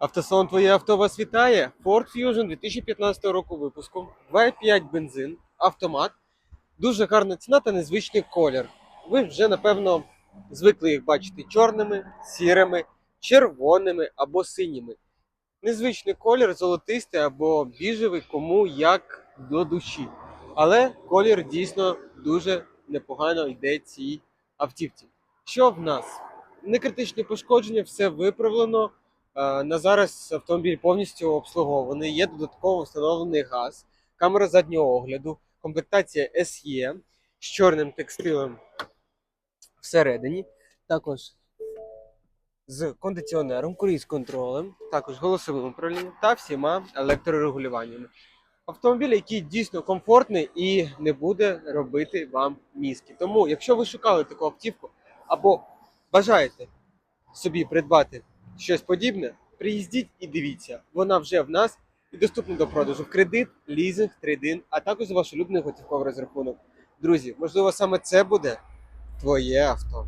Автоsalon Твоє авто вас вітає. Ford Fusion 2015 року випуску. 2.5 бензин, автомат. Дуже гарна ціна та незвичний колір. Ви вже, напевно, звикли їх бачити чорними, сірими, червоними або синіми. Незвичний колір, золотистий або біжевий, кому як до душі. Але колір дійсно дуже непогано йде цій автівці. Що в нас? Некритичні пошкодження, все виправлено. Е, На зараз автомобіль повністю обслугований. Є додатково встановлений газ, камера заднього огляду, комплектація SE з чорним текстилем всередині. Також з кондиціонером, круїз-контролем, також голосовим управлінням та всіма електрорегулюваннями. Автомобіль, який дійсно комфортний і не буде робити вам мізки. Тому, якщо ви шукали таку автівку або бажаєте собі придбати щось подібне, приїздіть і дивіться. Вона вже в нас і доступна до продажу кредит, лізинг, трейдин, а також за ваш улюблений готівковий розрахунок. Друзі, можливо, саме це буде твоє авто.